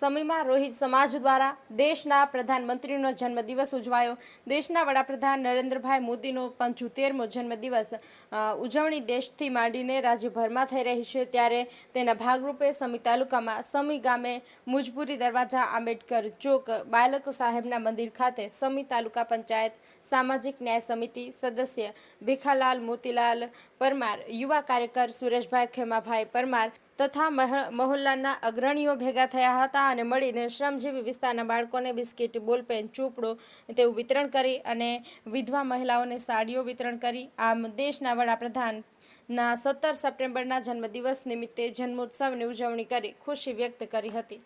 સમીમાં રોહિત સમાજ દ્વારા દેશના પ્રધાનમંત્રીનો જન્મદિવસ ઉજવાયો. દેશના વડાપ્રધાન નરેન્દ્રભાઈ મોદીનો પંચોતેરમો જન્મદિવસ ઉજવણી દેશથી માંડીને રાજ્યભરમાં થઈ રહી છે. ત્યારે તેના ભાગરૂપે સમી તાલુકામાં, સમી ગામે મુજબુરી દરવાજા, આંબેડકર ચોક, બાલક સાહેબના મંદિર ખાતે સમી તાલુકા પંચાયત, સામાજિક ન્યાય સમિતિ સદસ્ય ભીખાલાલ મોતીલાલ પરમાર, યુવા કાર્યકર સુરેશભાઈ ખેમાભાઈ પરમાર તથા મહ- મહોલ્લાના અગ્રણીઓ ભેગા થયા હતા અને મળીને શ્રમજીવી વિસ્તારના બાળકોને બિસ્કિટ, બોલપેન, ચોપડો તેવું વિતરણ કરી અને વિધવા મહિલાઓને સાડીઓ વિતરણ કરી. આમ દેશના વડાપ્રધાનના સત્તર સપ્ટેમ્બરના જન્મદિવસ નિમિત્તે જન્મોત્સવની ઉજવણી કરી, ખુશી વ્યક્ત કરી હતી.